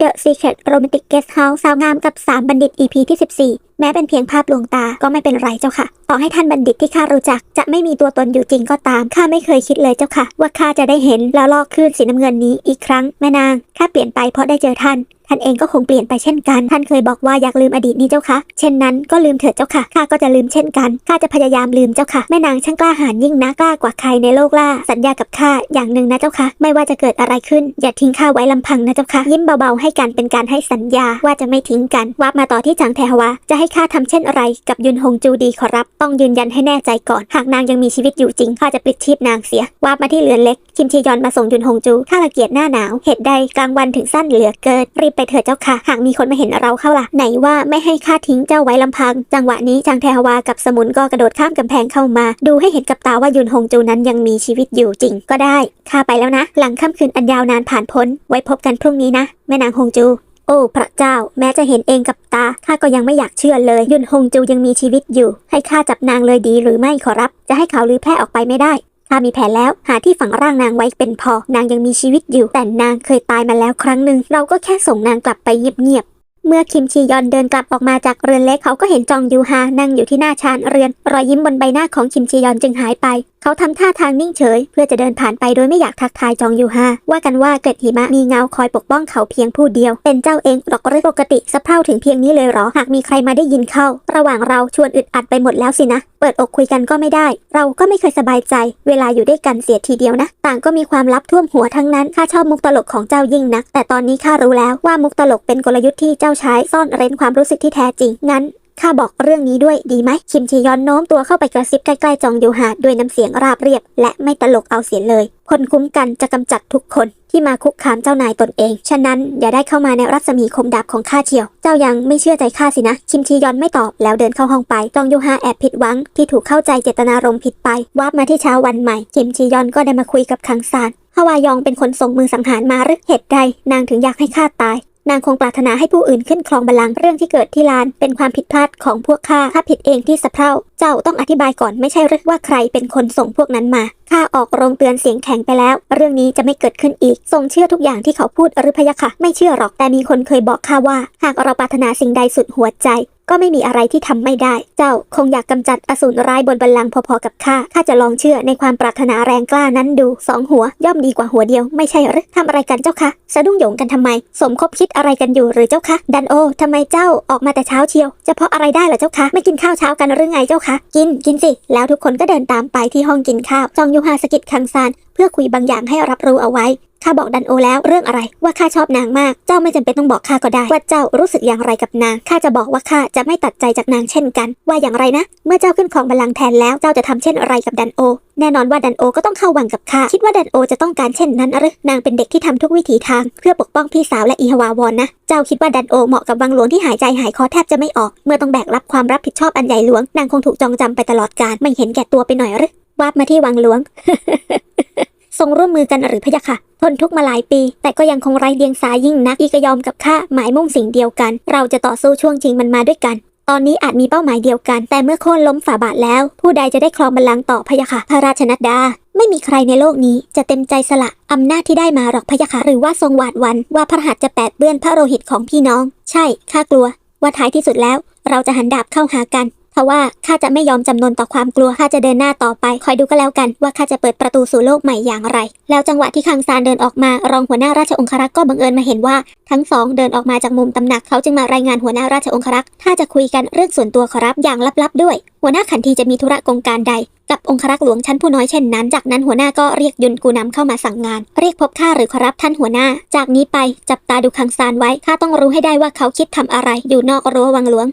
The Secret Romantic Guest House สาวงามกับ 3 บัณฑิต EP ที่ 14 แม้เป็นเพียงภาพลวงตาก็ไม่เป็นไรเจ้าค่ะ ต่อให้ท่านบัณฑิตที่ข้ารู้จัก จะไม่มีตัวตนอยู่จริงก็ตาม ข้าไม่เคยคิดเลยเจ้าค่ะ ว่าข้าจะได้เห็นแล้วลอกคลื่นสีน้ำเงินนี้อีกครั้งแม่นาง ข้าเปลี่ยนไปเพราะได้เจอท่าน ท่านเองก็คงเปลี่ยนไปเช่นกัน ท่านเคยบอกว่าอยากลืมอดีตนี้เจ้าคะเช่นนั้นก็ลืมเถิดเจ้าค่ะข้าก็จะลืมเช่นกันข้าจะพยายามลืมเจ้าค่ะแม่นางช่างกล้าหาญยิ่งนะกล้ากว่าใครในโลกล่า สัญญากับข้าอย่างหนึ่งนะเจ้าค่ะไม่ว่าจะเกิดอะไรขึ้น อย่าทิ้งข้าไว้ลำพังนะเจ้าค่ะยิ้มเบาๆให้กันเป็นการให้สัญญาว่าจะไม่ทิ้งกันวาบมาต่อที่จางแทฮวาจะให้ข้าทำเช่นอะไรกับยุนฮงจูดีขอรับ ต้องยืนยันให้แน่ใจก่อน หากนางยังมีชีวิตอยู่จริงข้าจะปลิดชีพนางเสียวาบมาที่เรือนเล็กคิมชียอนมาส่งยุนฮงจูข้าละเกียดหน้าหนาวเหตุใดกลางวันถึงสั้นเหลือเกินรีบไปเถิดเจ้าค่ะ หากมีคนมาเห็นเราเข้าล่ะ ไหนว่าไม่ให้ข้าทิ้งเจ้าไว้ลำพัง จังหวะนี้จางแทฮวากับสมุนก็กระโดดข้ามกำแพงเข้ามา ดูให้เห็นกับตาว่ายุนฮงจูนั้นยังมีชีวิตอยู่จริงก็ได้ข้าไปแล้วนะ หลังค่ำคืนอันยาวนานผ่านพ้น ไว้พบกันพรุ่งนี้นะ แม่นางฮงจูโอ้พระเจ้าแม้จะเห็นเองกับตาข้าก็ยังไม่อยากเชื่อเลย ยุนฮงจูยังมีชีวิตอยู่ ให้ข้าจับนางเลยดีหรือไม่ขอรับ จะให้ข่าวลือแพร่ออกไปไม่ได้ ถ้ามีแผนแล้วหาที่ฝังร่างนางไว้เป็นพอนางยังมีชีวิตอยู่ แต่นางเคยตายมาแล้วครั้งหนึ่งเราก็แค่ส่งนางกลับไปเงียบ เมื่อคิมชียอนเดินกลับออกมาจากเรือนเล็กเขาก็เห็นจองยูฮานั่งอยู่ที่หน้าชานเรือน รอยยิ้มบนใบหน้าของคิมชียอนจึงหายไป เขาทำท่าทางนิ่งเฉย เพื่อจะเดินผ่านไปโดยไม่อยากทักทายจองยูฮาว่ากันว่าเกิดหิมะมีเงาคอยปกป้องเขาเพียงผู้เดียว เป็นเจ้าเองหรอกหรือปกติสะเพร่าถึงเพียงนี้เลยเหรอหากมีใครมาได้ยินเข้า ระหว่างเราชวนอึดอัดไปหมดแล้วสินะ เปิดอกคุยกันก็ไม่ได้ เราก็ไม่เคยสบายใจ เวลาอยู่ด้วยกันเสียทีเดียวนะ ต่างก็มีความลับท่วมหัวทั้งนั้นข้าชอบมุกตลกของเจ้ายิ่งนัก แต่ตอนนี้ข้ารู้แล้วว่ามุกตลกเป็นกลยุทธ์ที่เจ้าใช้ซ่อนเร้นความรู้สึกที่แท้จริง งั้นข้าบอกเรื่องนี้ด้วยดีไหม คิมชียอนโน้มตัวเข้าไปกระซิบใกล้ๆจองยูฮาด้วยน้ำเสียงราบเรียบ และไม่ตลกเอาเสียเลย คนคุ้มกันจะกำจัดทุกคนที่มาคุกคามเจ้านายตนเอง ฉะนั้นอย่าได้เข้ามาในรัศมีคมดาบของข้าเชียว เจ้ายังไม่เชื่อใจข้าสินะ คิมชียอนไม่ตอบแล้วเดินเข้าห้องไป จองยูฮาแอบผิดหวังที่ถูกเข้าใจเจตนารมณ์ผิดไปวาบมาที่เช้าวันใหม่ คิมชียอนก็ได้มาคุยกับคังซานฮวายองเป็นคนส่งมือสังหารมาหรือเหตุใดนางถึงอยากให้ข้าตาย นางคงปรารถนาให้ผู้อื่นขึ้นครองบัลลังก์เรื่องที่เกิดที่ลาน เป็นความผิดพลาดของพวกข้าข้าผิดเองที่สะเพร่าเจ้าต้องอธิบายก่อนไม่ใช่หรือว่าใครเป็นคนส่งพวกนั้นมาข้าออกโรงเตือนเสียงแข็งไปแล้ว เรื่องนี้จะไม่เกิดขึ้นอีก ทรงเชื่อทุกอย่างที่เขาพูดหรือพะยะค่ะ ไม่เชื่อหรอกแต่มีคนเคยบอกข้าว่า หากเราปรารถนาสิ่งใดสุดหัวใจ ก็ไม่มีอะไรที่ทำไม่ได้ เจ้าคงอยากกำจัดอสูรร้ายบนบัลลังก์พอๆกับข้า ข้าจะลองเชื่อในความปรารถนาแรงกล้านั้นดูสองหัวย่อมดีกว่าหัวเดียว ไม่ใช่หรือทำอะไรกันเจ้าคะสะดุ้งโหยงกันทำไม สมคบคิดอะไรกันอยู่หรือเจ้าคะ ดันโอทำไมเจ้าออกมาแต่เช้าเชียว จะเพราะอะไรได้หรอเจ้าคะ ไม่กินข้าวเช้ากันหรือไงเจ้าคะ กิน กินสิ แล้วทุกคนก็เดินตามไปที่ห้องกินข้าว จองยูฮาสกิดคังซานเพื่อคุยบางอย่างให้รับรู้เอาไว้ ข้าบอกดันโอแล้วเรื่องอะไรว่าข้าชอบนางมาก เจ้าไม่จำเป็นต้องบอกข้าก็ได้ ว่าเจ้ารู้สึกอย่างไรกับนางข้าจะบอกว่าข้าจะไม่ตัดใจจากนางเช่นกัน ว่าอย่างไรนะ เมื่อเจ้าขึ้นครองบัลลังก์แทนแล้วเจ้าจะทำเช่นอะไรกับดันโอ แน่นอนว่าดันโอก็ต้องเข้าวังกับข้าคิดว่าดันโอจะต้องการเช่นนั้นหรือนางเป็นเด็กที่ทำทุกวิถีทาง เพื่อปกป้องพี่สาวและอีฮวาวอนนะ เจ้าคิดว่าดันโอเหมาะกับวังหลวงที่หายใจหายคอแทบจะไม่ออก เมื่อต้องแบกรับความรับผิดชอบอันใหญ่หลวงนางคงถูกจองจำไปตลอดกาลไม่เห็นแก่ตัวไปหน่อยหรือวาบมาที่วังหลวง ทรงร่วมมือกันหรือพะยะค่ะ ทนทุกข์มาหลายปี แต่ก็ยังคงไร้เดียงสายิ่งนัก อีกยอมกับข้าหมายมุ่งสิ่งเดียวกัน เราจะต่อสู้ช่วงชิงมันมาด้วยกัน ตอนนี้อาจมีเป้าหมายเดียวกัน แต่เมื่อโค่นล้มฝ่าบาทแล้ว ผู้ใดจะได้ครองบัลลังก์ต่อพะยะค่ะ พระราชนัดดา ไม่มีใครในโลกนี้จะเต็มใจสละอำนาจที่ได้มาหรอกพะยะค่ะ หรือว่าทรงหวาดวันว่าพระหัตถ์จะแปดเปื้อนพระโลหิตของพี่น้อง ใช่ ข้ากลัว ว่าท้ายที่สุดแล้ว เราจะหันดาบเข้าหากัน เพราะว่าข้าจะไม่ยอมจำนนต่อความกลัวข้าจะเดินหน้าต่อไป คอยดูก็แล้วกันว่าข้าจะเปิดประตูสู่โลกใหม่อย่างไร แล้วจังหวะที่คังซานเดินออกมารองหัวหน้าราชองครักษ์ก็บังเอิญมาเห็นว่า ทั้งสองเดินออกมาจากมุมตำหนักเขาจึงมารายงานหัวหน้าราชองครักษ์ถ้าจะคุยกันเรื่องส่วนตัวขอรับอย่างลับๆ ด้วย หัวหน้าขันทีจะมีธุระกงการใด กับองครักษ์หลวงชั้นผู้น้อยเช่นนั้น จากนั้นหัวหน้าก็เรียกยุนกูนำเข้ามาสั่งงาน เรียกพบข้าหรือขอรับท่านหัวหน้า จากนี้ไปจับตาดูคังซานไว้ข้าต้องรู้ให้ได้ว่าเขาคิดทำอะไร อยู่นอกรั้ววังหลวง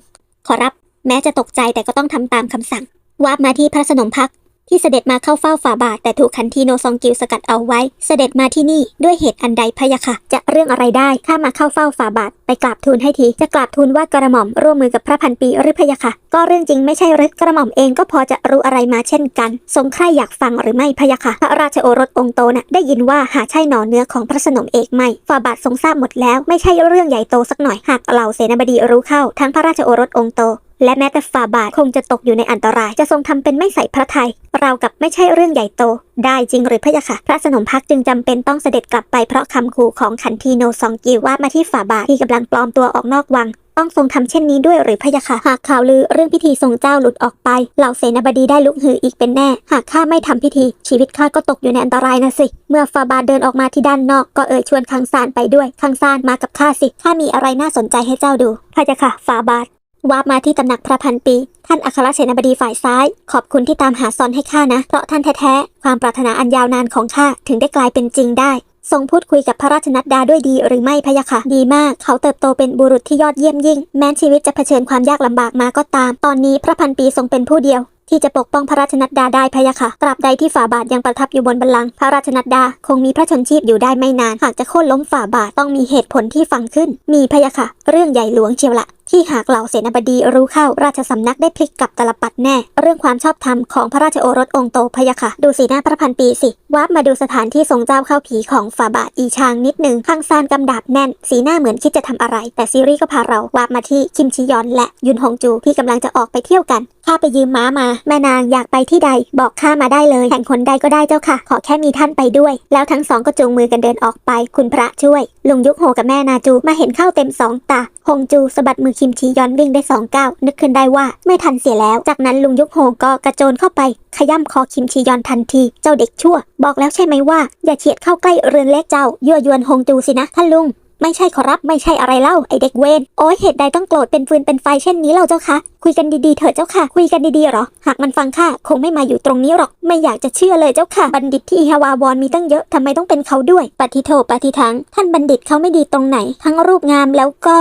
ขอรับ แม้จะตกใจแต่ก็ต้องทำตามคำสั่งวาบมาที่พระสนมพักที่เสด็จมาเข้าเฝ้าฝ่าบาท แต่ถูกขันทีโนซองกิวสกัดเอาไว้ เสด็จมาที่นี่ด้วยเหตุอันใดพะยะค่ะ จะเรื่องอะไรได้ข้ามาเข้าเฝ้าฝ่าบาท ไปกราบทูลให้ที จะกราบทูลว่ากระหม่อมร่วมมือกับพระพันปีหรือพะยะค่ะ ก็เรื่องจริงไม่ใช่หรือกระหม่อมเองก็พอจะรู้อะไรมาเช่นกันทรงใครอยากฟังหรือไม่พะยะค่ะ พระราชโอรสองค์โตน่ะได้ยินว่าหาใช่หนอเนื้อของพระสนมเอกไม่ฝ่าบาททรงทราบหมดแล้ว ไม่ใช่เรื่องใหญ่โตสักหน่อยหากเหล่าเสนาบดีรู้เข้าทั้งพระราชโอรสองค์โต และแม้แต่ฝ่าบาทคงจะตกอยู่ในอันตราย จะทรงทำเป็นไม่ใส่พระทัยเรากับไม่ใช่เรื่องใหญ่โต ได้จริงหรือพะยะค่ะ พระสนมพักจึงจำเป็นต้องเสด็จกลับไปเพราะคำขู่ของขันทีโนซองกิวว่ามาที่ฝ่าบาทที่กำลังปลอมตัวออกนอกวัง ต้องทรงทำเช่นนี้ด้วยหรือพะยะค่ะ หากข่าวลือเรื่องพิธีทรงเจ้าหลุดออกไป เหล่าเสนาบดีได้ลุกฮืออีกเป็นแน่ หากข้าไม่ทำพิธี ชีวิตข้าก็ตกอยู่ในอันตรายนะสิ เมื่อฟาบาเดินออกมาที่ด้านนอกก็เอ่ยชวนคังซานไปด้วยคังซานมากับข้าสิข้ามีอะไรน่าสนใจให้เจ้าดูพะยะค่ะฟาบาท วาบมาที่ตำหนักพระพันปี ท่านอัครเสนาบดีฝ่ายซ้าย ขอบคุณที่ตามหาซอนให้ข้านะ เพราะท่านแท้ๆ ความปรารถนาอันยาวนานของข้าถึงได้กลายเป็นจริงได้ ทรงพูดคุยกับพระราชนัดดาด้วยดีหรือไม่พะยะค่ะ ดีมาก เขาเติบโตเป็นบุรุษที่ยอดเยี่ยมยิ่ง แม้ชีวิตจะเผชิญความยากลำบากมาก็ตาม ตอนนี้พระพันปีทรงเป็นผู้เดียวที่จะปกป้องพระราชนัดดาได้พะยะค่ะ ตราบใดที่ฝ่าบาทยังประทับอยู่บนบัลลังก์ พระราชนัดดาคงมีพระชนชีพอยู่ได้ไม่นาน หากจะโค่นล้มฝ่าบาทต้องมีเหตุผลที่ฟังขึ้น มีพะยะค่ะ เรื่องใหญ่หลวงเชียวละ ที่หากเหล่าเสนาบดีรู้เข้าราชสำนักได้พลิกกลับตลปัดแน่ เรื่องความชอบธรรมของพระราชโอรสองค์โตพยะค่ะ ดูสีหน้าพระพันปีสิวับมาดูสถานที่ทรงเจ้าเข้าผีของฝาบาทอีชางนิดหนึ่งข้างซานกำดาบแน่น สีหน้าเหมือนคิดจะทำอะไร แต่ซีรีส์ก็พาเราวับมาที่คิมชิยอนและยุนฮงจูที่กำลังจะออกไปเที่ยวกันข้าไปยืมม้ามา แม่นางอยากไปที่ใด บอกข้ามาได้เลยแข่งคนใดก็ได้เจ้าค่ะ ขอแค่มีท่านไปด้วย แล้วทั้งสองก็จูงมือกันเดินออกไป คุณพระช่วย ลุงยุคโฮกับแม่นาจูมาเห็นเข้าเต็มสองตา ฮงจูสะบัดมือคิมชียอนวิ่งได้สองก้าวนึกขึ้นได้ว่าไม่ทันเสียแล้ว จากนั้นลุงยุกโฮก็กระโจนเข้าไป ขย้ำคอคิมชียอนทันที เจ้าเด็กชั่ว บอกแล้วใช่ไหมว่า อย่าเฉียดเข้าใกล้เรือนเล็กเจ้ายั่วยวนฮงจูสินะท่านลุง ไม่ใช่ขอรับไม่ใช่อะไรเล่าไอเด็กเวนโอ้ยเหตุใดต้องโกรธเป็นฟืนเป็นไฟเช่นนี้เราเจ้าคะคุยกันดีๆเถอะเจ้าค่ะ คุยกันดีๆหรอ หากมันฟังข้าคงไม่มาอยู่ตรงนี้หรอก ไม่อยากจะเชื่อเลยเจ้าค่ะ บัณฑิตที่อีฮาวาวอนมีตั้งเยอะทำไมต้องเป็นเขาด้วย ปฏิโทปฏิทัง ท่านบัณฑิตเขาไม่ดีตรงไหน ทั้งรูปงามแล้วก็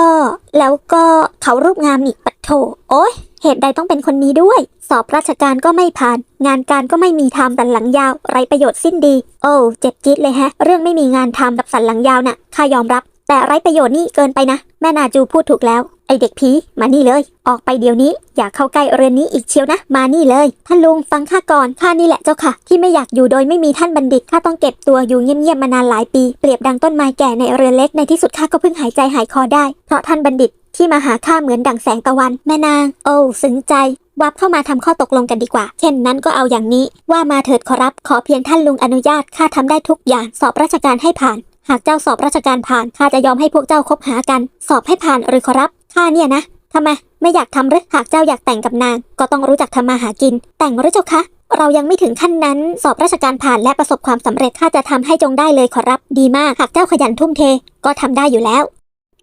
แล้วก็เขารูปงามนี่ปะโถโอ้ยเหตุใดต้องเป็นคนนี้ด้วย สอบราชการก็ไม่ผ่าน งานการก็ไม่มีทำสันหลังยาว ไรประโยชน์สิ้นดี โอ้เจ็บจี๊ดเลยแฮะ เรื่องไม่มีงานทำกับสันหลังยาวน่ะข้ายอมรับ แต่ไร้ประโยชน์นี่เกินไปนะ แม่นาจูพูดถูกแล้ว ไอเด็กผีมานี่เลย ออกไปเดี๋ยวนี้ อย่าเข้าใกล้เรือนนี้อีกเชียวนะ มานี่เลยท่านลุงฟังข้าก่อนข้านี่แหละเจ้าค่ะ ที่ไม่อยากอยู่โดยไม่มีท่านบัณฑิตข้าต้องเก็บตัวอยู่เงียบๆมานานหลายปีเปรียบดังต้นไม้แก่ในเรือนเล็กในที่สุดข้าก็เพิ่งหายใจหายคอได้เพราะท่านบัณฑิตที่มาหาข้าเหมือนดั่งแสงตะวัน แม่นาง โอ้ซึ้งใจ วับเข้ามาทำข้อตกลงกันดีกว่า เช่นนั้นก็เอาอย่างนี้ ว่ามาเถิดขอรับ ขอเพียงท่านลุงอนุญาต ข้าทำได้ทุกอย่าง สอบราชการให้ผ่าน หากเจ้าสอบราชการผ่านข้าจะยอมให้พวกเจ้าคบหากัน สอบให้ผ่านหรือขอรับข้าเนี่ยนะทำไมไม่อยากทำหรือหากเจ้าอยากแต่งกับนาง ก็ต้องรู้จักทำมาหากิน แต่งหรือเจ้าคะเรายังไม่ถึงขั้นนั้น สอบราชการผ่านและประสบความสำเร็จข้าจะทำให้จงได้เลยขอรับ ดีมาก หากเจ้าขยันทุ่มเท ก็ทำได้อยู่แล้ว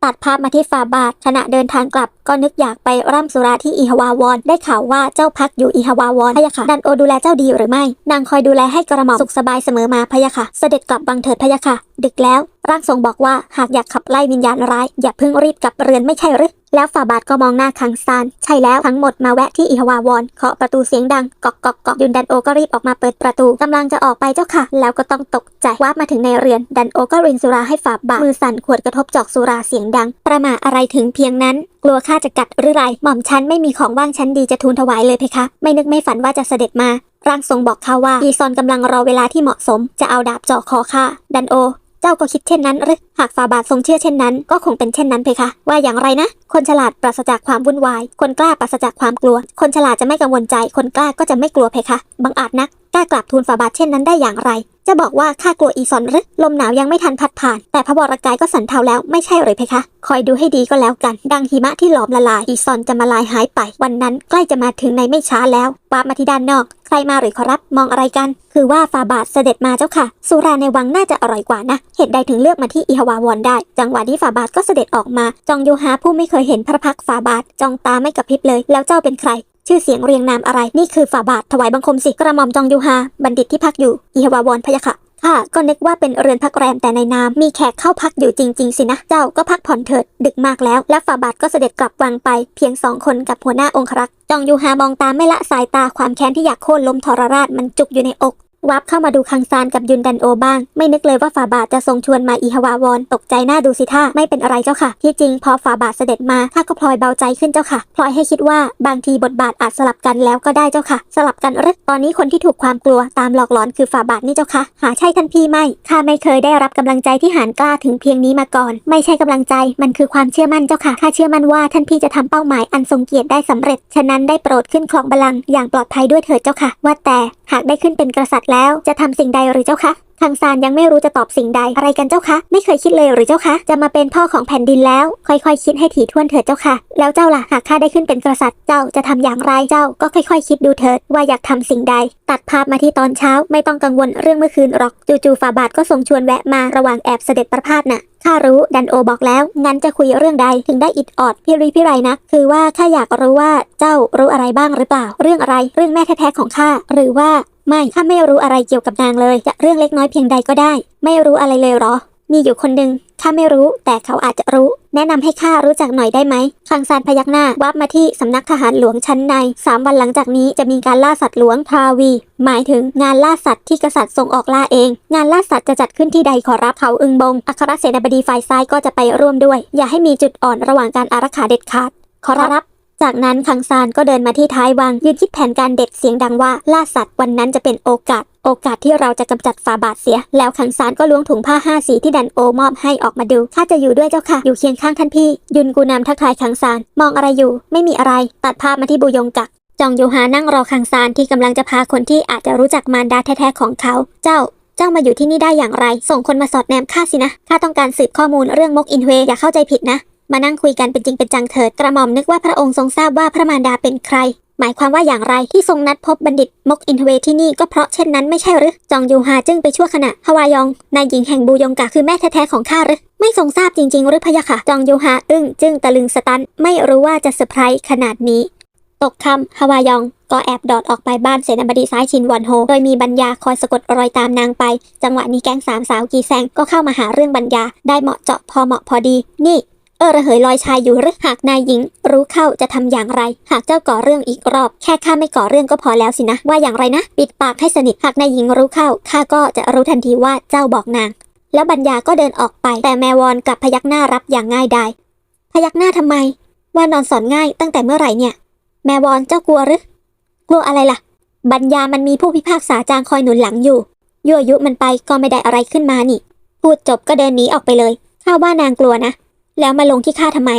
ตัดภาพมาที่ฟาบาทขณะเดินทางกลับก็นึกอยากไปร่ำสุราที่อีฮาวาวอนได้ข่าวว่าเจ้าพักอยู่อีฮาวาวอนพะยะค่ะดันโอดูแลเจ้าดีหรือไม่ นางคอยดูแลให้กระหม่อมสุขสบายเสมอมาพะยะค่ะ เสด็จกลับบังเถิดพะยะค่ะ ดึกแล้วร่างทรงบอกว่าหากอยากขับไล่วิญญาณร้าย อย่าเพิ่งรีบกลับเรือนไม่ใช่หรือแล้วฝ่าบาทก็มองหน้าคังซาน ใช่แล้วทั้งหมดมาแวะที่อีฮวาวอนเคาะประตูเสียงดังกอกกอกกอกยุนดันโอก็รีบออกมาเปิดประตูกำลังจะออกไปเจ้าค่ะ แล้วก็ต้องตกใจว่ามาถึงในเรือนดันโอก็รินสุราให้ฝ่าบาทมือสั่นขวดกระทบจอกสุราเสียงดัง ประมาอะไรถึงเพียงนั้น กลัวข้าจะกัดหรือไรหม่อมฉันไม่มีของว่างชั้นดีจะทูลถวายเลยเพคะ ไม่นึกไม่ฝันว่าจะเสด็จมาร่างทรงบอกเขาว่าอีซอนกำลังรอเวลาที่เหมาะสม จะเอาดาบเจาะคอข้าดันโอ เจ้าก็คิดเช่นนั้นหรือหากฟาบาททรงเชื่อเช่นนั้น ก็คงเป็นเช่นนั้นเพคะ ว่าอย่างไรนะ คนฉลาดปราศจากความวุ่นวาย คนกล้าปราศจากความกลัว คนฉลาดจะไม่กังวลใจ คนกล้าก็จะไม่กลัวเพคะ บังอาจนักกล้ากราบทูลฟาบาทเช่นนั้นได้อย่างไร จะบอกว่าข้ากลัวอีซอนหรือลมหนาวยังไม่ทันพัดผ่าน แต่พระวรกายก็สันเทาแล้วไม่ใช่หรือเพคะ คอยดูให้ดีก็แล้วกัน ดังหิมะที่หลอมละลายอีซอนจะมาลายหายไป วันนั้นใกล้จะมาถึงในไม่ช้าแล้ววาบมาที่ด้านนอก ใครมาหรือขอรับมองอะไรกัน คือว่าฟาบาทเสด็จมาเจ้าค่ะ สุราในวังน่าจะอร่อยกว่านะ เหตุใดถึงเลือกมาที่อิฮาวาวอนได้ จังหวะนี้ฟาบาทก็เสด็จออกมา จองยูฮาผู้ไม่เคยเห็นพระพักฟาบาทจองตาไม่กระพริบเลย แล้วเจ้าเป็นใคร ชื่อเสียงเรียงนามอะไรนี่คือฝ่าบาทถวายบังคมสิกระหม่อมจองยูฮาบัณฑิตที่พักอยู่อิฮาวาวอนพยาค่ะข้าก็นึกว่าเป็นเรือนพักแรมแต่ในนามมีแขกเข้าพักอยู่จริง ๆ สินะ เจ้าก็พักผ่อนเถิด ดึกมากแล้ว และฝ่าบาทก็เสด็จกลับวังไป เพียงสองคนกับหัวหน้าองครักษ์จองยูฮามองตามไม่ละสายตาความแค้นที่อยากโค่นล้มทรราชมันจุกอยู่ในอก วับเข้ามาดูคังซานกับยุนดันโอบ้าง ไม่นึกเลยว่าฝาบาทจะทรงชวนมาอีฮวาวอนตกใจหน้าดูสิท่าไม่เป็นอะไรเจ้าค่ะ ที่จริงพอฝาบาทเสด็จมาข้าก็พลอยเบาใจขึ้นเจ้าค่ะ พลอยให้คิดว่าบางทีบทบาทอาจสลับกันแล้วก็ได้เจ้าค่ะ สลับกันหรือตอนนี้คนที่ถูกความกลัวตามหลอกหลอนคือฝาบาทนี่เจ้าค่ะ หาใช่ท่านพี่ไม่ข้าไม่เคยได้รับกำลังใจที่หานกล้าถึงเพียงนี้มาก่อน ไม่ใช่กำลังใจมันคือความเชื่อมั่นเจ้าค่ะข้าเชื่อมั่นว่าท่านพี่จะทำเป้าหมายอันทรงเกียรติได้สำเร็จ ฉะนั้นได้โปรดขึ้นครองบัลลังอย่างปลอดภัยด้วยเถิดเจ้าค่ะ ว่าแต่หากได้ขึ้นเป็นกษัตริย์แล้วจะทำสิ่งใดหรือเจ้าคะทางซานยังไม่รู้จะตอบสิ่งใดอะไรกันเจ้าคะ ไม่เคยคิดเลยหรือเจ้าคะ จะมาเป็นพ่อของแผ่นดินแล้ว ค่อยๆ คิดให้ถี่ถ้วนเถิดเจ้าค่ะ แล้วเจ้าล่ะหากข้าได้ขึ้นเป็นกษัตริย์เจ้าจะทำอย่างไรเจ้า ก็ค่อยๆ คิดดูเถิดว่าอยากทำสิ่งใด ตัดภาพมาที่ตอนเช้าไม่ต้องกังวลเรื่องเมื่อคืนหรอกจู่ๆฝาบาทก็ส่งชวนแวะมาระหว่างแอบเสด็จประพาสน่ะข้ารู้ดันโอบอกแล้ว งั้นจะคุยเรื่องใดถึงได้อิดออดพี่รีพี่ไรนะ คือว่าข้าอยากรู้ว่าเจ้ารู้อะไรบ้างหรือเปล่า เรื่องอะไร เรื่องแม่แท้ๆของข้าหรือว่า ไม่ข้าไม่รู้อะไรเกี่ยวกับนางเลย จะเรื่องเล็กน้อยเพียงใดก็ได้ ไม่รู้อะไรเลยเหรอ มีอยู่คนหนึ่งข้าไม่รู้ แต่เขาอาจจะรู้ แนะนำให้ข้ารู้จักหน่อยได้ไหมคังซานพยักหน้าวับมาที่สำนักทหารหลวงชั้นในสามวันหลังจากนี้จะมีการล่าสัตว์หลวงพาวี หมายถึงงานล่าสัตว์ที่กษัตริย์ส่งออกล่าเอง งานล่าสัตว์จะจัดขึ้นที่ใดขอรับเขาอึงบง อัครเสนาบดีฝ่ายซ้ายก็จะไปร่วมด้วย อย่าให้มีจุดอ่อนระหว่างการอารักขาเด็ดขาด ขอรับ จากนั้นคังซานก็เดินมาที่ท้ายวังยืนคิดแผนการเด็ดเสียงดังว่าล่าสัตว์วันนั้นจะเป็นโอกาส โอกาสที่เราจะกำจัดฝาบาทเสีย แล้วคังซานก็ล้วงถุงผ้าห้าสีที่ดันโอมอบให้ออกมาดูข้าจะอยู่ด้วยเจ้าค่ะ อยู่เคียงข้างท่านพี่ ยุนกูนำทักทายคังซานมองอะไรอยู่ ไม่มีอะไร ตัดภาพมาที่บูยงกักจองยูฮานั่งรอคังซานที่กำลังจะพาคนที่อาจจะรู้จักมารดาแท้ๆของเขา เจ้าเจ้ามาอยู่ที่นี่ได้อย่างไร ส่งคนมาสอดแนมข้าสินะ ข้าต้องการสืบข้อมูลเรื่องมกอินเฮอย่าเข้าใจผิดนะ มานั่งคุยกันเป็นจริงเป็นจังเถิดกระหม่อมนึกว่าพระองค์ทรงทราบว่าพระมารดาเป็นใคร หมายความว่าอย่างไรที่ทรงนัดพบบัณฑิตมกอินเทเวที่นี่ก็เพราะเช่นนั้นไม่ใช่หรือจองยูฮาจึงไปชั่วขณะฮวายองนายหญิงแห่งบูยงกะคือแม่แท้ๆของข้าหรือไม่ทรงทราบจริงๆหรือพะยะค่ะจองยูฮาอึ้งจึงตะลึงสตันไม่รู้ว่าจะเซอร์ไพรส์ขนาดนี้ตกคำฮวายอง ก็แอบดอดออกไปบ้านเสนาบดีซ้ายชินวอนโฮ โดยมีบัญญาคอยสะกดรอยตามนางไป จังหวะนี้แก๊งสามสาวกีแซงก็เข้ามาหาเรื่องบัญญา ได้เหมาะเจาะพอเหมาะพอดี นี่ เออระเหยลอยชายอยู่หรือหากนายหญิง รู้เข้าจะทำอย่างไร หากเจ้าก่อเรื่องอีกรอบ แค่ข้าไม่ก่อเรื่องก็พอแล้วสินะ ว่าอย่างไรนะ ปิดปากให้สนิทหากนายหญิงรู้เข้าข้าก็จะรู้ทันทีว่าเจ้าบอกนาง แล้วบัญญาก็เดินออกไป แต่แมวอนกลับพยักหน้ารับอย่างง่ายดายพยักหน้าทำไม ว่านอนสอนง่ายตั้งแต่เมื่อไหร่เนี่ย แมวอนเจ้ากลัวหรือกลัวอะไรล่ะ บัญญามันมีผู้พิพากษาจางคอยหนุนหลังอยู่ยั่วยุมันไปก็ไม่ได้อะไรขึ้นมานี่พูดจบก็เดินหนีออกไปเลยข้าว่านางกลัวนะ แล้วมาลงที่ข้าทำไม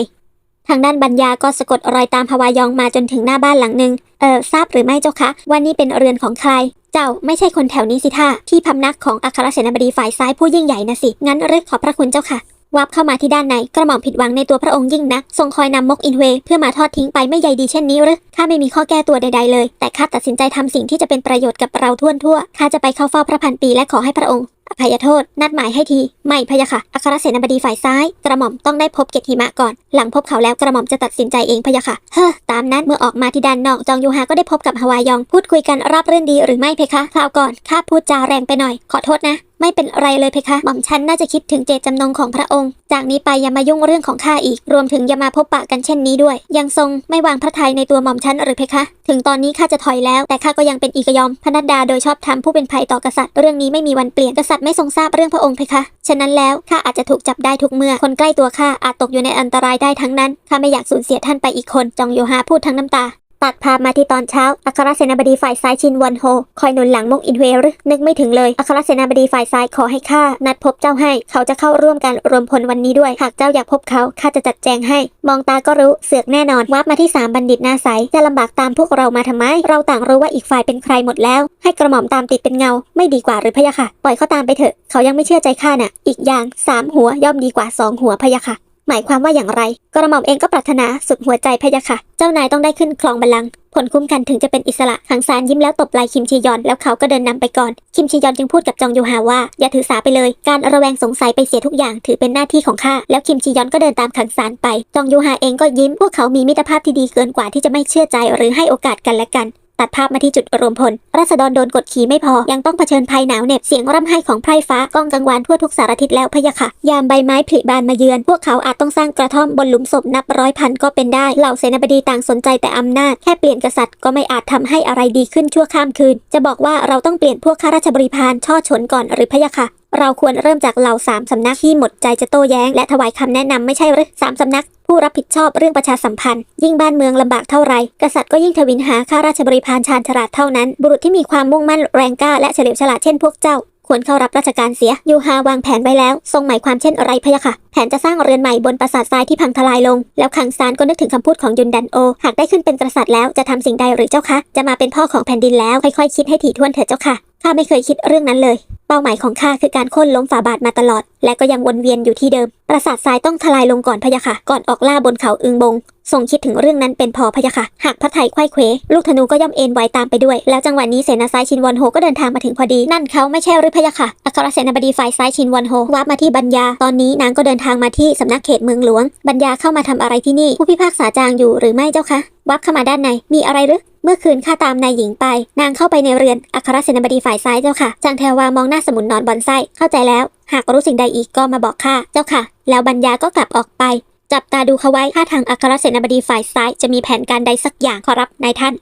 ทางด้านบัญญาก็สะกดรอยตามพวายองมาจนถึงหน้าบ้านหลังหนึ่งเออทราบหรือไม่เจ้าคะว่านี่เป็นเรือนของใคร เจ้าไม่ใช่คนแถวนี้สิท่าที่พำนักของอัครเสนาบดีฝ่ายซ้ายผู้ยิ่งใหญ่นะสิ งั้นเรือขอบพระคุณเจ้าค่ะ วับเข้ามาที่ด้านในกระหม่อมผิดหวังในตัวพระองค์ยิ่งนัก ทรงคอยนำมกอินเวเพื่อมาทอดทิ้งไปไม่ใยดีเช่นนี้หรือข้าไม่มีข้อแก้ตัวใดๆเลย แต่ข้าตัดสินใจทำสิ่งที่จะเป็นประโยชน์กับเราทั่วทั่วข้าจะไปเข้าเฝ้าพระพันปีและขอให้พระองค์อภัยโทษ นัดหมายให้ที ไม่พะยะค่ะ อัครเสนาบดีฝ่ายซ้าย กระหม่อมต้องได้พบเกตหิมะก่อน หลังพบเขาแล้วกระหม่อมจะตัดสินใจเองพะยะค่ะ เฮ้อ ตามนั้นเมื่อออกมาที่ด้านนอก จองยูฮาก็ได้พบกับฮวายอง พูดคุยกันรับเรื่องดีหรือไม่เพคะ คราวก่อน ข้าพูดจาแรงไปหน่อย ขอโทษนะ ไม่เป็นไรเลยเพคะหม่อมฉันน่าจะคิดถึงเจตจำนงของพระองค์ จากนี้ไปอย่ามายุ่งเรื่องของข้าอีก รวมถึงอย่ามาพบปะกันเช่นนี้ด้วย ยังทรงไม่วางพระทัยในตัวหม่อมฉันหรือเพคะ ถึงตอนนี้ข้าจะถอยแล้ว แต่ข้าก็ยังเป็นอีกยอมพนัดดาโดยชอบธรรมผู้เป็นภัยต่อกษัตริย์ เรื่องนี้ไม่มีวันเปลี่ยนกษัตริย์ไม่ทรงทราบเรื่องพระองค์เพคะ ฉะนั้นแล้วข้าอาจจะถูกจับได้ทุกเมื่อ คนใกล้ตัวข้าอาจตกอยู่ในอันตรายได้ทั้งนั้นข้าไม่อยากสูญเสียท่านไปอีกคน จองโยฮาพูดทั้งน้ำตา ตัดภาพมาที่ตอนเช้าอัครเสนาบดีฝ่ายซ้ายชินวอนโฮคอยหนุนหลังมกอินเวหรือนึกไม่ถึงเลยอัครเสนาบดีฝ่ายซ้ายขอให้ข้านัดพบเจ้าให้ เขาจะเข้าร่วมการรวมพลวันนี้ด้วย หากเจ้าอยากพบเขาข้าจะจัดแจงให้ มองตาก็รู้เสือกแน่นอนวับมาที่สามบัณฑิตหน้าใสจะลำบากตามพวกเรามาทำไม เราต่างรู้ว่าอีกฝ่ายเป็นใครหมดแล้ว ให้กระหม่อมตามติดเป็นเงา ไม่ดีกว่าหรือพะยะค่ะ ปล่อยเขาตามไปเถอะ เขายังไม่เชื่อใจข้าน่ะ อีกอย่างสามหัวย่อมดีกว่าสองหัวพะยะค่ะ หมายความว่าอย่างไร กระหม่อมเองก็ปรารถนาสุดหัวใจพะยะค่ะ เจ้านายต้องได้ขึ้นครองบัลลังก์ผลคุ้มกันถึงจะเป็นอิสระหังซานยิ้มแล้วตบไหล่คิมชียอนแล้วเขาก็เดินนำไปก่อน คิมชียอนจึงพูดกับจองยูฮาว่า อย่าถือสาไปเลย การระแวงสงสัยไปเสียทุกอย่างถือเป็นหน้าที่ของข้าแล้วคิมชียอนก็เดินตามขังซานไป จองยูฮาเองก็ยิ้มพวกเขามีมิตรภาพที่ดีเกินกว่าที่จะไม่เชื่อใจหรือให้โอกาสกันและกัน ตัดภาพมาที่จุดรวมพล ราษฎรโดนกดขี่ไม่พอ ยังต้องเผชิญภัยหนาวเหน็บ เสียงร่ำไห้ของไพร่ฟ้าก้องกังวานทั่วทุกสารทิศแล้วพะยะค่ะ ยามใบไม้ผลิบานมาเยือน พวกเขาอาจต้องสร้างกระท่อมบนหลุมศพนับร้อยพันก็เป็นได้ เหล่าเสนาบดีต่างสนใจแต่อำนาจ แค่เปลี่ยนกษัตริย์ก็ไม่อาจทำให้อะไรดีขึ้นชั่วข้ามคืน จะบอกว่าเราต้องเปลี่ยนพวกข้าราชบริพารช่อฉนก่อนหรือพะยะค่ะ เราควรเริ่มจากเหล่าสามสำนักที่หมดใจจะโต้แย้ง และถวายคำแนะนำไม่ใช่หรือสามสำนักผู้รับผิดชอบเรื่องประชาสัมพันธ์ ยิ่งบ้านเมืองลำบากเท่าไร กษัตริย์ก็ยิ่งทวินหาข้าราชบริพารชาญฉลาดเท่านั้น บุรุษที่มีความมุ่งมั่นแรงกล้าและเฉลียวฉลาดเช่นพวกเจ้า ควรเข้ารับราชการเสีย ยูฮาวางแผนไว้แล้ว ทรงหมายความเช่นอะไรพะยะค่ะ แผนจะสร้างเรือนใหม่บนปราสาททรายที่พังทลายลง แล้วขังซานก็นึกถึงคำพูดของยุนดันโอ หากได้ขึ้นเป็นกษัตริย์แล้วจะทำสิ่งใดหรือเจ้าคะ จะมาเป็นพ่อของแผ่นดินแล้วค่อยๆคิดให้ถี่ถ้วนเถิดเจ้าค่ะ ข้าไม่เคยคิดเรื่องนั้นเลยเป้าหมายของข้าคือการโค่นล้มฝ่าบาทมาตลอด และก็ยังวนเวียนอยู่ที่เดิม ปราสาททรายต้องทลายลงก่อนพะยะค่ะ ก่อนออกล่าบนเขาอึงบง ทรงคิดถึงเรื่องนั้นเป็นพอพะยะค่ะ หากพระไทยไขว้เขวลูกธนูก็ย่อมเอ็นไวตามไปด้วย แล้วจังหวะนี้เสนาซ้ายชินวอนโฮก็เดินทางมาถึงพอดี นั่นเขาไม่ใช่หรือพะยะค่ะ อัครเสนาบดีฝ่ายซ้ายชินวอนโฮวาร์ปมาที่บัญญา ตอนนี้นางก็เดินทางมาที่สำนักเขตเมืองหลวง บัญญาเข้ามาทำอะไรที่นี่ ผู้พิพากษาจางอยู่หรือไม่เจ้าคะวับเข้ามาด้านใน มีอะไรหรือ เมื่อคืนข้าตามนายหญิงไป นางเข้าไปในเรือน อัครเสนาบดีฝ่ายซ้ายเจ้าค่ะ จางแทวามองหน้าน่าสมุนนอนบอนไส้เข้าใจแล้ว หากรู้สิ่งใดอีกก็มาบอกข้าเจ้าค่ะ แล้วบัญญาก็กลับออกไป จับตาดูเขาไว้ถ้าทางอัครเสนาบดีฝ่ายซ้ายจะมีแผนการใดสักอย่างขอรับนายท่าน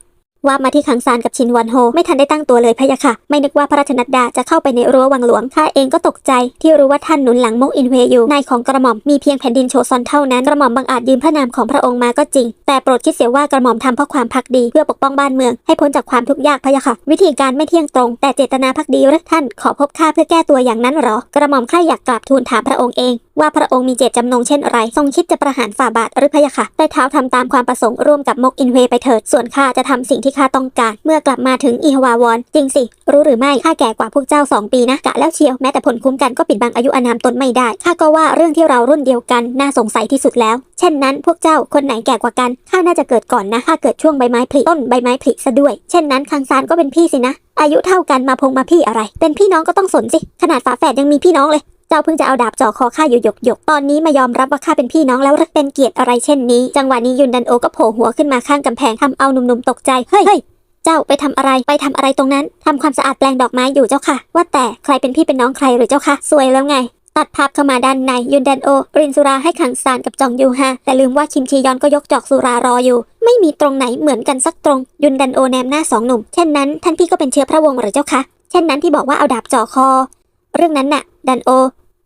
ว่ามาที่ขังซานกับชินวันโฮ ไม่ทันได้ตั้งตัวเลยพะยะค่ะ ไม่นึกว่าพระราชนัดดาจะเข้าไปในรั้ววังหลวงข้าเองก็ตกใจ ที่รู้ว่าท่านหนุนหลังมกอินเวอยู่นายของกระหม่อมมีเพียงแผ่นดินโชซอนเท่านั้นกระหม่อมบังอาจยืมพระนามของพระองค์มาก็จริง แต่โปรดคิดเสียว่ากระหม่อมทำเพราะความพักดีเพื่อปกป้องบ้านเมือง ให้พ้นจากความทุกข์ยากพะยะค่ะ วิธีการไม่เที่ยงตรง แต่เจตนาพักดีหรือท่านขอพบข้าเพื่อแก้ตัวอย่างนั้นหรอกระหม่อมใครอยากกราบทูลถามพระองค์เองว่าพระองค์มีเจตจำนงเช่นไร ทรงคิดจะประหารฝ่าบาทหรือพะยะค่ะได้เท้าทำตามความประสงค์ร่วมกับมกอินเวไปเถิด ส่วนข้าจะทำสิ่งที่ข้าต้องการ เมื่อกลับมาถึงอีฮวาวอนจริงสิ รู้หรือไม่ข้าแก่กว่าพวกเจ้าสองปีนะกะแล้วเชียวแม้แต่ผลคุ้มกันก็ปิดบังอายุอานามตนไม่ได้ข้าก็ว่าเรื่องที่เรารุ่นเดียวกันน่าสงสัยที่สุดแล้ว เช่นนั้นพวกเจ้าคนไหนแก่กว่ากันข้าน่าจะเกิดก่อนนะข้าเกิดช่วงใบไม้ผลิต้นใบไม้ผลิซะด้วย เช่นนั้นคังซานก็เป็นพี่สินะอายุเท่ากันมาพงมาพี่อะไร เป็นพี่น้องก็ต้องสนสิ ขนาดฝาแฝดยังมีพี่น้องเลย จ้าเพิ่งจะเอาดาบจ่อคอข้าอยู่หยกหยกตอนนี้มายอมรับว่าข้าเป็นพี่น้องแล้วรือเป็นเกียรติอะไรเช่นนี้ จังหวะนี้ยุนดันโอก็โผล่หัวขึ้นมาข้างกำแพงทำเอาหนุ่มๆตกใจเฮ้ยเจ้าไปทำอะไรไปทำอะไรตรงนั้นทำความสะอาดแปลงดอกไม้อยู่เจ้าค่ะ ว่าแต่ใครเป็นพี่เป็นน้องใครหรือเจ้าค่ะ สวยแล้วไง ตัดภาพเข้ามาด้านในยุนดันโอ รินสุราให้ขังซานกับจองยูฮาแต่ลืมว่าคิมชียอนก็ยกจอกสุรารออยู่ ไม่มีตรงไหนเหมือนกันสักตรง ยุนดันโอแนมหน้าสองหนุ่ม เช่นนั้นท่านพี่ก็เป็นเชื้อพระวงศ์หรือเจ้าคะเช่นนั้นที่บอกว่าเอาดาบจ่อคอ เรื่องนั้นน่ะ ดันโอ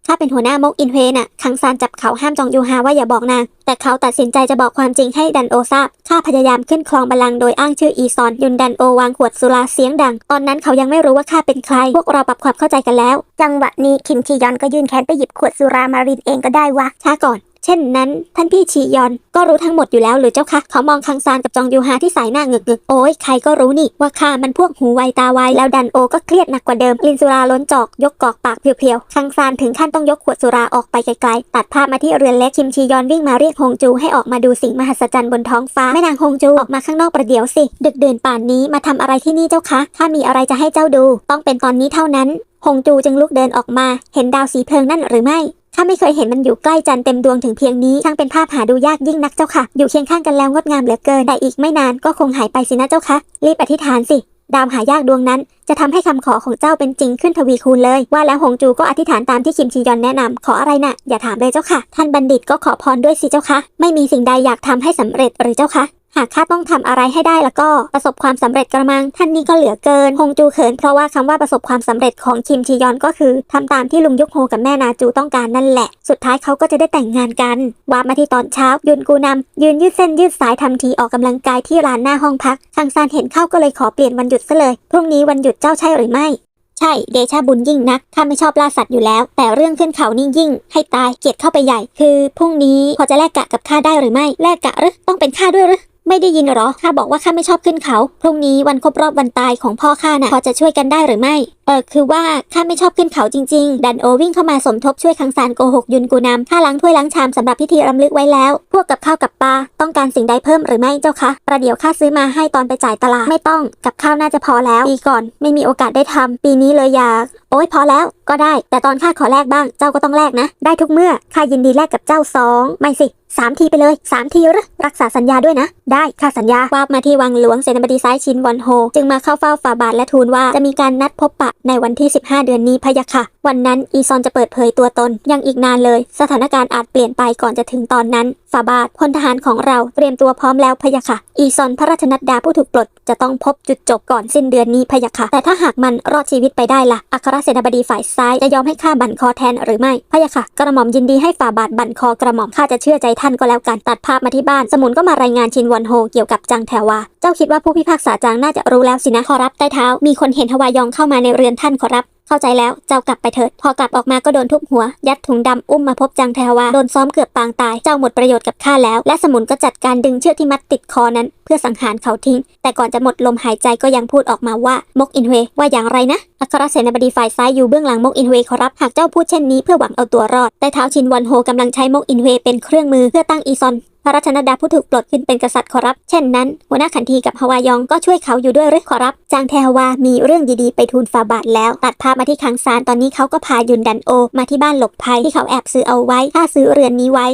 ถ้าเป็นหัวหน้ามกอินเฮน่ะคังซานจับเขาห้ามจองยูฮาว่าอย่าบอกนาง แต่เขาตัดสินใจจะบอกความจริงให้ดันโอทราบข้าพยายามขึ้นครองบัลลังก์โดยอ้างชื่ออีซอน ยุนดันโอวางขวดสุราเสียงดัง ตอนนั้นเขายังไม่รู้ว่าข้าเป็นใคร พวกเราปรับความเข้าใจกันแล้ว จังหวะนี้คิมชียอนก็ยื่นแขนไปหยิบขวดสุรามารินเองก็ได้วะช้าก่อน เช่นนั้น ท่านพี่ชียอนก็รู้ทั้งหมดอยู่แล้วหรือเจ้าคะเขามองคังซานกับจองยูฮาที่สายหน้าเงึกเงึกโอ้ยใครก็รู้นี่ว่าข้ามันพวกหูไวตาไวแล้วดันโอก็เครียดหนักกว่าเดิมลินสุราล้นจอกยกกอกปากเพียวๆคังซานถึงขั้นต้องยกขวดสุราออกไปไกลๆตัดภาพมาที่เรือนเล็กคิมชียอนวิ่งมาเรียกฮงจูให้ออกมาดูสิ่งมหัศจรรย์บนท้องฟ้าแม่นางฮงจูออกมาข้างนอกประเดี๋ยวสิ ดึกเดินป่านนี้มาทำอะไรที่นี่เจ้าคะข้ามีอะไรจะให้เจ้าดู ต้องเป็นตอนนี้เท่านั้นฮงจูจึงลุกเดินออกมา เห็นดาวสีเพลิงนั่นหรือไม่ ข้าไม่เคยเห็นมันอยู่ใกล้จันเต็มดวงถึงเพียงนี้ช่างเป็นภาพหาดูยากยิ่งนักเจ้าค่ะ อยู่เคียงข้างกันแล้วงดงามเหลือเกิน แต่อีกไม่นานก็คงหายไปสินะเจ้าค่ะรีบอธิษฐานสิดาวหายากดวงนั้น จะทำให้คำขอของเจ้าเป็นจริงขึ้นทวีคูณเลย ว่าแล้วหงจูก็อธิษฐานตามที่คิมชียอนแนะนำขออะไรนะ่ะอย่าถามเลยเจ้าค่ะ ท่านบัณฑิตก็ขอพรด้วยสิเจ้าค่ะ ไม่มีสิ่งใดอยากทำให้สำเร็จหรือเจ้าค่ะ หากข้าต้องทำอะไรให้ได้แล้วก็ประสบความสำเร็จกระมัง ท่านนี่ก็เหลือเกินฮงจูเขินเพราะว่าคำว่าประสบความสำเร็จของคิมชียอนก็คือทำตามที่ลุงยุกโฮกับแม่นาจูต้องการนั่นแหละ สุดท้ายเขาก็จะได้แต่งงานกันว่ามาที่ตอนเช้ายุนกูนำยืนยืดเส้นยืดสายทำทีออกกำลังกายที่ร้านหน้าห้องพักคังซานเห็นเข้าก็เลยขอเปลี่ยนวันหยุดซะเลยพรุ่งนี้วันหยุดเจ้าใช่หรือไม่ใช่ เดชาบุญยิ่งนักข้าไม่ชอบล่าสัตว์อยู่แล้ว แต่เรื่องขึ้นเขานี่ยิ่ง ให้ตายเกลียดเข้าไปใหญ่ คือพรุ่งนี้พอจะแลกกะกับข้าได้หรือไม่ แลกกะหรือต้องเป็นข้าด้วยหรือ ไม่ได้ยินหรอ ข้าบอกว่าข้าไม่ชอบขึ้นเขา พรุ่งนี้วันครบรอบวันตายของพ่อข้าน่ะ พอจะช่วยกันได้หรือไม่ เออ คือว่าข้าไม่ชอบขึ้นเขาจริง ๆ ดันโอวิ่งเข้ามาสมทบช่วยคังซานโกหกยุนกูนำข้าล้างถ้วยล้างชามสำหรับพิธีรำลึกไว้แล้ว พวกกับข้าวกับปลาต้องการสิ่งใดเพิ่มหรือไม่เจ้าคะ ประเดี๋ยวข้าซื้อมาให้ตอนไปจ่ายตลาด ไม่ต้อง กับข้าวน่าจะพอแล้ว ปีก่อน ไม่มีโอกาสได้ทำปีนี้เลยอยากโอ้ยพอแล้วก็ได้ แต่ตอนข้าขอแลกบ้างเจ้าก็ต้องแลกนะ ได้ทุกเมื่อข้ายินดีแลกกับเจ้าสองไม่สิสามทีไปเลยสามทีหรือรักษาสัญญาด้วยนะ ได้ข้าสัญญาวาบมาที่วังหลวงเสนาบดีซ้ายชินวอนโฮ จึงมาเข้าเฝ้าฝ่าบาทและทูลว่าจะมีการนัดพบปะในวันที่ 15 เดือนนี้พะยะค่ะ วันนั้นอีซอนจะเปิดเผยตัวตน ยังอีกนานเลย สถานการณ์อาจเปลี่ยนไปก่อนจะถึงตอนนั้นฝ่าบาทพลทหารของเราเตรียมตัวพร้อมแล้วพะยะค่ะ อีซอนพระราชนัดดาผู้ถูกปลด จะต้องพบจุดจบก่อนสิ้นเดือนนี้พะยะค่ะแต่ถ้าหากมันรอดชีวิตไปได้ล่ะอัครเสนาบดีฝ่ายซ้ายจะยอมให้ข้าบั่นคอแทนหรือไม่พะยะค่ะ กระหม่อมยินดีให้ฝ่าบาทบั่นคอกระหม่อมข้าจะเชื่อใจท่านก็แล้วกันตัดภาพมาที่บ้าน สมุนก็มารายงานชินวอนโฮเกี่ยวกับจังแทวา เจ้าคิดว่าผู้พิพากษาจางน่าจะรู้แล้วสินะขอรับใต้เท้า มีคนเห็นทวายองเข้ามาในเรือนท่านขอรับ เข้าใจแล้ว เจ้ากลับไปเถิด พอกลับออกมาก็โดนทุบหัว ยัดถุงดำอุ้มมาพบจังแทวา โดนซ้อมเกือบปางตาย เจ้าหมดประโยชน์กับข้าแล้ว และสมุนก็จัดการดึงเชือกที่มัดติดคอนั้น เพื่อสังหารเขาทิ้ง แต่ก่อนจะหมดลมหายใจก็ยังพูดออกมาว่ามกอินเวว่าอย่างไรนะอัครเสนาบดีฝ่ายซ้ายอยู่เบื้องหลังมกอินเวขอรับหากเจ้าพูดเช่นนี้เพื่อหวังเอาตัวรอดแต่เท้าชินวันโฮกำลังใช้มกอินเวเป็นเครื่องมือเพื่อตั้งอีซอน พระราชนดาผู้ถูกปลดขึ้นเป็นกษัตริย์ขอรับ เช่นนั้นหัวหน้าขันทีกับฮวายองก็ช่วยเขาอยู่ด้วยหรือขอรับ จางแทฮวามีเรื่องดีๆไปทูลฟาบาทแล้ว ตัดภาพมาที่คังซานตอนนี้เขาก็พายุนดันโอ มาที่บ้านหลบภัยที่เขาแอบซื้อเอาไว้ถ้าซื้อเรือนนี้ไว้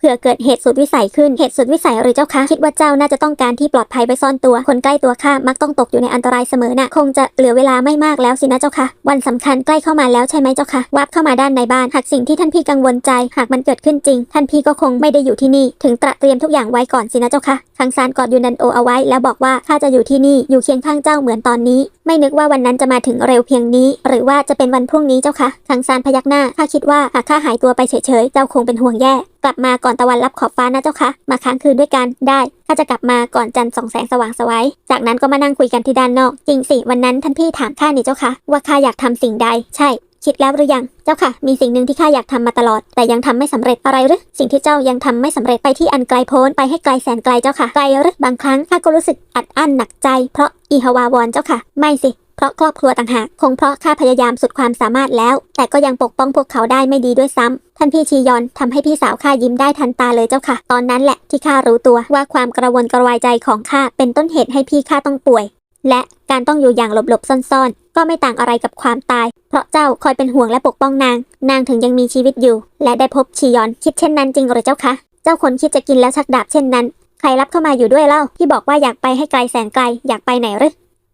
เผื่อเกิดเหตุสุดวิสัยขึ้น เหตุสุดวิสัยหรือเจ้าคะคิดว่าเจ้าน่าจะต้องการที่ปลอดภัยไปซ่อนตัว คนใกล้ตัวข้ามักต้องตกอยู่ในอันตรายเสมอนะ่ะ คงจะเหลือเวลาไม่มากแล้วสินะเจ้าคะวันสำคัญใกล้เข้ามาแล้วใช่ไหมเจ้าคะวับเข้ามาด้านในบ้าน หากสิ่งที่ท่านพี่กังวลใจ หากมันเกิดขึ้นจริง ท่านพี่ก็คงไม่ได้อยู่ที่นี่ ถึงตระเตรียมทุกอย่างไว้ก่อนสินะเจ้าคะคังซานกอดยุนดันโอเอาไว้แล้วบอกว่าข้าจะอยู่ที่นี่อยู่เคียงข้างเจ้าเหมือนตอนนี้ ไม่นึกว่าวันนั้นจะมาถึงเร็วเพียงนี้ หรือว่าจะเป็นวันพรุ่งนี้เจ้าคะคังซานพยักหน้าข้าคิดว่าหากข้าหายตัวไปเฉยๆ เจ้าคงเป็นห่วงแย่ กลับมาก่อนตะวันรับขอบฟ้านะเจ้าคะมาค้างคืนด้วยกันได้ข้าจะกลับมาก่อนจันทร์ส่องแสงสว่างสวัยจากนั้นก็มานั่งคุยกันที่ด้านนอก จริงสิวันนั้นท่านพี่ถามข้านี่เจ้าคะว่าข้าอยากทำสิ่งใด ใช่ คิดแล้วหรือยัง เจ้าค่ะ มีสิ่งหนึ่งที่ข้าอยากทำมาตลอด แต่ยังทำไม่สำเร็จอะไรหรือ สิ่งที่เจ้ายังทำไม่สำเร็จไปที่อันไกลโพ้นไปให้ไกลแสนไกลเจ้าค่ะ ไกลหรือบางครั้งข้าก็รู้สึกอัดอั้นหนักใจ เพราะอีฮวาวอนเจ้าค่ะ ไม่สิ เพราะครอบครัวต่างหาก คงเพราะข้าพยายามสุดความสามารถแล้ว แต่ก็ยังปกป้องพวกเขาได้ไม่ดีด้วยซ้ำท่านพี่ชียอนทำให้พี่สาวข้ายิ้มได้ทันตาเลยเจ้าค่ะ ตอนนั้นแหละที่ข้ารู้ตัวว่าความกระวนกระวายใจของข้าเป็นต้นเหตุให้พี่ข้าต้องป่วย และการต้องอยู่อย่างหลบๆซ่อนๆ ก็ไม่ต่างอะไรกับความตาย เพราะเจ้าคอยเป็นห่วงและปกป้องนาง นางถึงยังมีชีวิตอยู่ และได้พบชียอนคิดเช่นนั้นจริงหรือเจ้าคะ เจ้าคนคิดจะกินแล้วชักดาบเช่นนั้น ใครรับเข้ามาอยู่ด้วยเล่าที่บอกว่าอยากไปให้ไกลแสนไกลอยากไปไหนหรือ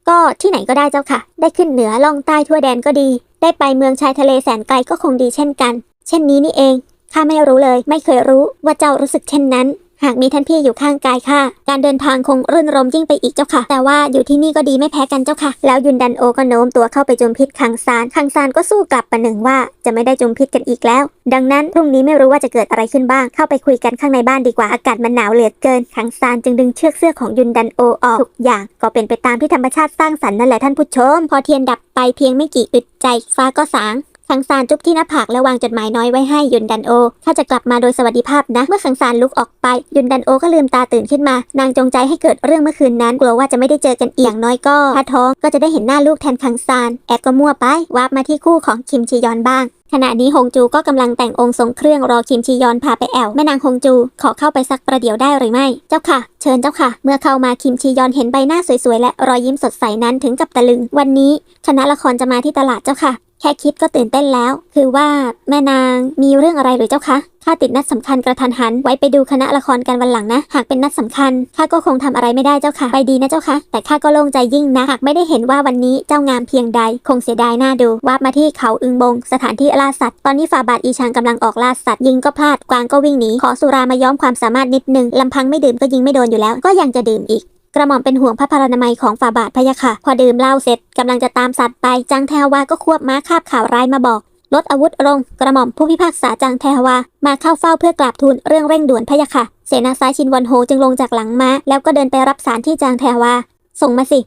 ก็ที่ไหนก็ได้เจ้าค่ะ ได้ขึ้นเหนือล่องใต้ทั่วแดนก็ดี ได้ไปเมืองชายทะเลแสนไกลก็คงดีเช่นกัน เช่นนี้นี่เองข้าไม่รู้เลย ไม่เคยรู้ว่าเจ้ารู้สึกเช่นนั้น หากมีท่านพี่อยู่ข้างกายข้าการเดินทางคงรื่นรมยิ่งไปอีกเจ้าค่ะ แต่ว่าอยู่ที่นี่ก็ดีไม่แพ้กันเจ้าค่ะ แล้วยุนดันโอก็โน้มตัวเข้าไปจุมพิษคังซานคังซานก็สู้กลับประหนึ่งว่าจะไม่ได้จุมพิษกันอีกแล้ว ดังนั้นพรุ่งนี้ไม่รู้ว่าจะเกิดอะไรขึ้นบ้าง เข้าไปคุยกันข้างในบ้านดีกว่าอากาศมันหนาวเหลือเกินคังซานจึงดึงเชือกเสื้อของยุนดันโอออกทุกอย่างก็เป็นไปตามที่ธรรมชาติสร้างสรรค์นั่นแหละท่านผู้ชม พอเทียนดับไปเพียงไม่กี่อึดใจฟ้าก็สาง ขังซานจุ๊บที่หน้าผากและวางจดหมายน้อยไว้ให้ยุนดันโอข้าจะกลับมาโดยสวัสดิภาพนะ เมื่อขังซานลุกออกไป ยุนดันโอก็ลืมตาตื่นขึ้นมา นางจงใจให้เกิดเรื่องเมื่อคืนนั้น กลัวว่าจะไม่ได้เจอกันอีกอย่างน้อยก็ถ้าท้องก็จะได้เห็นหน้าลูกแทนขังซานแอบก็มั่วไปวาบมาที่คู่ของคิมชียอนบ้างขณะนี้ฮงจูก็กำลังแต่งองค์ทรงเครื่องรอคิมชียอนพาไปแอวแม่นางฮงจูขอเข้าไปสักประเดี๋ยวได้หรือไม่ เจ้าค่ะ เชิญเจ้าค่ะ เมื่อเข้ามาคิมชียอนเห็นใบหน้าสวยๆ และรอยยิ้มสดใสนั้นถึงกับตะลึง วันนี้คณะละครจะมาที่ตลาดเจ้าค่ะ แค่คิดก็ตื่นเต้นแล้ว คือว่าแม่นางมีเรื่องอะไรหรือเจ้าคะข้าติดนัดสำคัญกระทันหัน ไว้ไปดูคณะละครกันวันหลังนะ หากเป็นนัดสำคัญข้าก็คงทำอะไรไม่ได้เจ้าค่ะไปดีนะเจ้าค่ะ แต่ข้าก็โล่งใจยิ่งนะ หากไม่ได้เห็นว่าวันนี้เจ้างามเพียงใด คงเสียดายหน้าดูวาบมาที่เขาอึงบง สถานที่ล่าสัตว์ ตอนนี้ฝ่าบาทอีชางกำลังออกล่าสัตว์ยิงก็พลาดกวางก็วิ่งหนีขอสุรามาย้อมความสามารถนิดนึงลำพังไม่ดื่มก็ยิงไม่โดนอยู่แล้ว ก็ยังจะดื่มอีก กระหม่อมเป็นห่วงพระพลานามัยของฝ่าบาทพะยะค่ะ พอดื่มเหล้าเสร็จกำลังจะตามสัตว์ไปจังแทวาก็ควบม้าคาบข่าวร้ายมาบอก ลดอาวุธลงกระหม่อมผู้พิพากษาจังแทวา มาเข้าเฝ้าเพื่อกราบทูลเรื่องเร่งด่วนพะยะค่ะ เสนาซ้ายชินวันโฮจึงลงจากหลังม้า แล้วก็เดินไปรับสารที่จางแทวาส่งมาสิ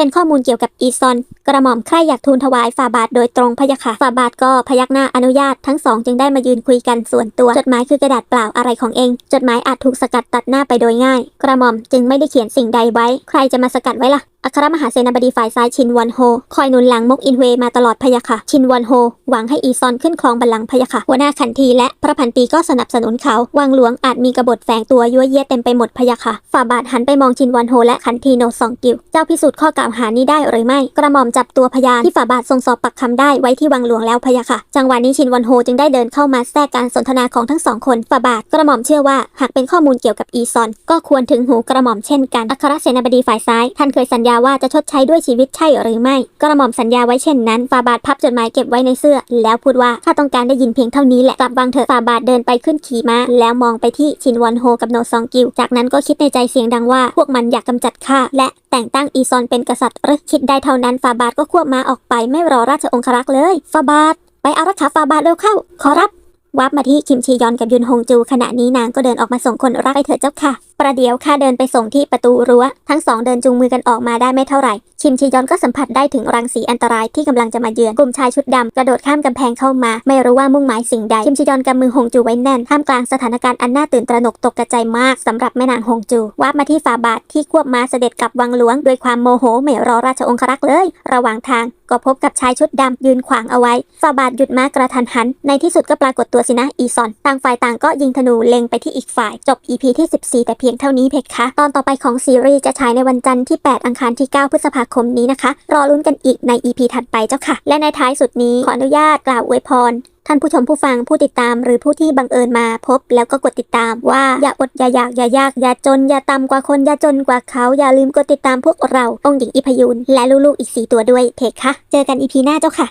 เป็นข้อมูลเกี่ยวกับอีซอน กระหม่อมใครอยากทูลถวายฝ่าบาทโดยตรงพะยะค่ะฝ่าบาทก็พยักหน้าอนุญาตทั้งสองจึงได้มายืนคุยกันส่วนตัว จดหมายคือกระดาษเปล่าอะไรของเอง จดหมายอาจถูกสกัดตัดหน้าไปโดยง่าย กระหม่อมจึงไม่ได้เขียนสิ่งใดไว้ ใครจะมาสกัดไว้ล่ะอัครมหาเสนาบดีฝ่ายซ้ายชินวันโฮ คอยหนุนหลังมกอินเวมาตลอดพยะค่ะ ชินวันโฮ หวังให้อีซอนขึ้นครองบัลลังก์พยะค่ะหัวหน้าขันทีและพระพันปีก็สนับสนุนเขา วังหลวงอาจมีกบฏแฝงตัวยั่วเยี่ยเต็มไปหมดพยะค่ะฝ่าบาทหันไปมองชินวันโฮและขันทีโนซองกิว เจ้าพิสูจน์ข้อกล่าวาวหานี้ได้หรือไม่ กระหม่อมจับตัวพยานที่ฝ่าบาททรงสอบปักคำได้ไว้ที่วังหลวงแล้วพยะค่ะ จังหวะนี้ชินวันโฮจึงได้เดินเข้ามาแทรกการสนทนาของทั้งสองคนฝ่าบาทกระหม่อมเชื่อว่าหากเป็นข้อมูลเกี่ยวกับอีซอน ก็ควรถึงหูกระหม่อมเช่นกันอัครเสนาบดีฝ่ายซ้าย ท่านเคยสัญญาว่าจะชดใช้ด้วยชีวิตใช่หรือไม่ กระหม่อมสัญญาไว้เช่นนั้นฝ่าบาทพับจดหมายเก็บไว้ในเสื้อ แล้วพูดว่าข้าต้องการได้ยินเพียงเท่านี้แหละกลับวางเถอะฝ่าบาทเดินไปขึ้นขี่ม้าแล้วมองไปที่ชินวอนโฮกับโนซองกิวจากนั้นก็คิดในใจเสียงดังว่าพวกมันอยากกำจัดข้าและแต่งตั้งอีซอนเป็นกษัตริย์หรือคิดได้เท่านั้นฟาบาทก็ควบม้าออกไปไม่รอราชองครักษ์เลยฟาบาทไปอารักขาฟาบาทเร็วเข้า ขอรับวับมาที่คิมชียอนกับยุนฮงจู ขณะนี้นางก็เดินออกมาส่งคนรักไปเถิดเจ้าค่ะ ประเดี๋ยวข้าเดินไปส่งที่ประตูรั้ว ทั้งสองเดินจูงมือกันออกมาได้ไม่เท่าไหร่ คิมชียอนก็สัมผัสได้ถึงรังสีอันตรายที่กำลังจะมาเยือน กลุ่มชายชุดดำกระโดดข้ามกำแพงเข้ามา ไม่รู้ว่ามุ่งหมายสิ่งใด คิมชียอนกำมือฮงจูไว้แน่นท่ามกลางสถานการณ์อันน่าตื่นตระหนกตกกระจายมากสำหรับแม่นางฮงจูวับมาที่ฝาบาทที่ควบม้าเสด็จกลับวังหลวงด้วยความโมโหไม่รอราชองครักษ์เลย ระหว่างทางก็พบกับชายชุดดำยืนขวางเอาไว้ฝาบาทหยุดม้ากระทันหัน ในที่สุดก็ปรากฏตัวสินะอีซอน ต่างฝ่ายต่างก็ยิงธนูเล็งไปที่อีกฝ่าย จบ EP ที่ 14 แต่เพียงเท่านี้เพคะ ตอนต่อไปของซีรีส์จะฉายในวันจันทร์ที่ 8 อังคารที่ 9 พฤษภาคมนี้นะคะ รอลุ้นกันอีกใน EP ถัดไปเจ้าค่ะ และในท้ายสุดนี้ขออนุญาตกล่าวอวยพรท่านผู้ชมผู้ฟังผู้ติดตามหรือผู้ที่บังเอิญมาพบ แล้วก็กดติดตามว่าอย่าอดอย่าอยากอย่ายากอย่าจน อย่าต่ำกว่าคนอย่าจนกว่าเขาอย่าลืมกดติดตามพวกเราองค์หญิงอิพยูนและลูกๆอีก 4 ตัวด้วยเพคะเจอกันอีพีหน้าเจ้าค่ะ